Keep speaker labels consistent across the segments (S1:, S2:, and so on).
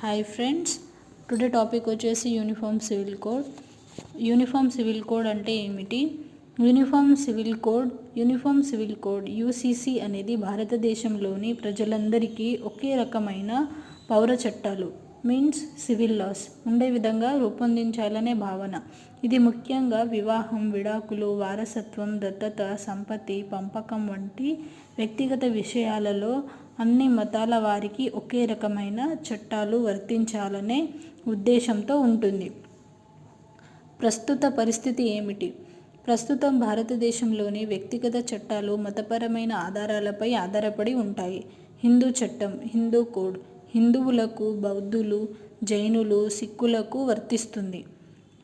S1: Hi friends today topic వచ్చేసి uniform civil code uniform civil code అంటే ఏమిటి? Uniform civil code uniform civil code UCC అనేది భారతదేశంలోని ప్రజలందరికీ ఒకే రకమైన పౌర చట్టాలు మీన్స్ సివిల్ లాస్ ఉండే విధంగా రూపొందించాలనే భావన. ఇది ముఖ్యంగా వివాహం విడాకులు వారసత్వం దత్తత సంపత్తి పంపకం వంటి వ్యక్తిగత విషయాలలో అన్ని మతాల వారికి ఒకే రకమైన చట్టాలు వర్తించాలనే ఉద్దేశంతో ఉంటుంది. ప్రస్తుత పరిస్థితి ఏమిటి? ప్రస్తుతం భారతదేశంలోని వ్యక్తిగత చట్టాలు మతపరమైన ఆధారాలపై ఆధారపడి ఉంటాయి. హిందూ చట్టం హిందూ కోడ్ హిందువులకు బౌద్ధులు జైనులు సిక్కులకు వర్తిస్తుంది.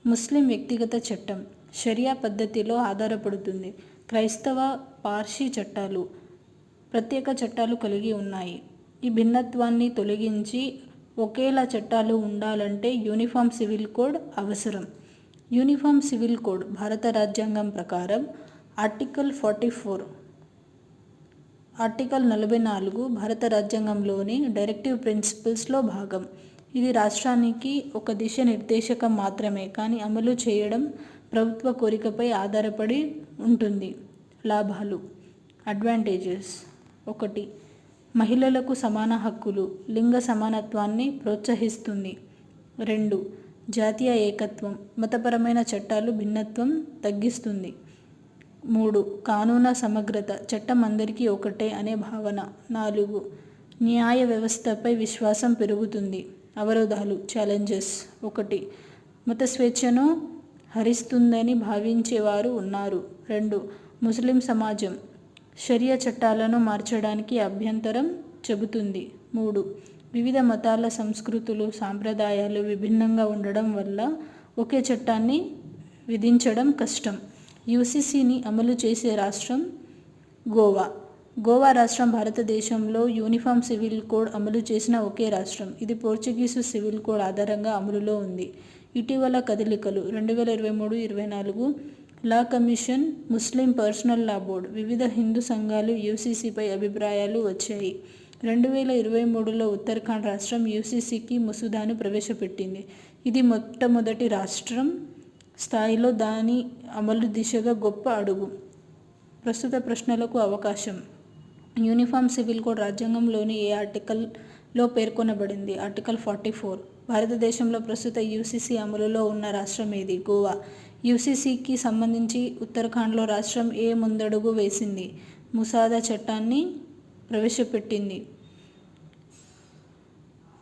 S1: ముస్లిం వ్యక్తిగత చట్టం షరియా పద్ధతిలో ఆధారపడుతుంది. క్రైస్తవ పార్షీ చట్టాలు ప్రత్యేక చట్టాలు కలిగి ఉన్నాయి. ఈ భిన్నత్వాన్ని తొలగించి ఒకేలా చట్టాలు ఉండాలంటే యూనిఫామ్ సివిల్ కోడ్ అవసరం. యూనిఫామ్ సివిల్ కోడ్ భారత రాజ్యాంగం ప్రకారం ఆర్టికల్ ఫార్టీ ఫోర్ ఆర్టికల్ నలభై నాలుగు భారత రాజ్యాంగంలోని డైరెక్టివ్ ప్రిన్సిపల్స్లో భాగం. ఇది రాష్ట్రానికి ఒక దిశ నిర్దేశకం మాత్రమే కానీ అమలు చేయడం ప్రభుత్వ కోరికపై ఆధారపడి ఉంటుంది. లాభాలు అడ్వాంటేజెస్. ఒకటి. మహిళలకు సమాన హక్కులు లింగ సమానత్వాన్ని ప్రోత్సహిస్తుంది. రెండు. జాతీయ ఏకత్వం మతపరమైన చట్టాలు భిన్నత్వం తగ్గిస్తుంది. మూడు. కానూన సమగ్రత చట్టం అందరికీ ఒకటే అనే భావన. నాలుగు. న్యాయ వ్యవస్థపై విశ్వాసం పెరుగుతుంది. అవరోధాలు ఛాలెంజెస్ ఒకటి. మత స్వేచ్ఛను హరిస్తుందని భావించేవారు ఉన్నారు. రెండు. ముస్లిం సమాజం షరియా చట్టాలను మార్చడానికి అభ్యంతరం చెబుతుంది. మూడు. వివిధ మతాల సంస్కృతులు సాంప్రదాయాలు విభిన్నంగా ఉండడం వల్ల ఒకే చట్టాన్ని విధించడం కష్టం. యూసీసీని అమలు చేసే రాష్ట్రం గోవా. గోవా రాష్ట్రం భారతదేశంలో యూనిఫామ్ సివిల్ కోడ్ అమలు చేసిన ఒకే రాష్ట్రం. ఇది పోర్చుగీసు సివిల్ కోడ్ ఆధారంగా అమలులో ఉంది. ఇటీవల కదలికలు రెండు వేల ఇరవై మూడు ఇరవై నాలుగు law commission Muslim personal law board వివిధ హిందూ సంఘాలు యూసీసీపై అభిప్రాయాలు వచ్చాయి. రెండు వేల ఇరవై మూడులో ఉత్తరాఖండ్ రాష్ట్రం యూసీసీకి ముసుదాను ప్రవేశపెట్టింది. ఇది మొట్టమొదటి రాష్ట్రం స్థాయిలో దాని అమలు దిశగా గొప్ప అడుగు. ప్రస్తుత ప్రశ్నలకు అవకాశం. యూనిఫామ్ సివిల్ కోడ్ రాజ్యాంగంలోని ఏ ఆర్టికల్లో పేర్కొనబడింది? Article forty four. భారతదేశంలో ప్రస్తుత యూసీసీ అమలులో ఉన్న రాష్ట్రం ఏది? గోవా. యూసీసీకి సంబంధించి ఉత్తరాఖండ్లో రాష్ట్రం ఏ ముందడుగు వేసింది? ముసాదా చట్టాన్ని ప్రవేశపెట్టింది.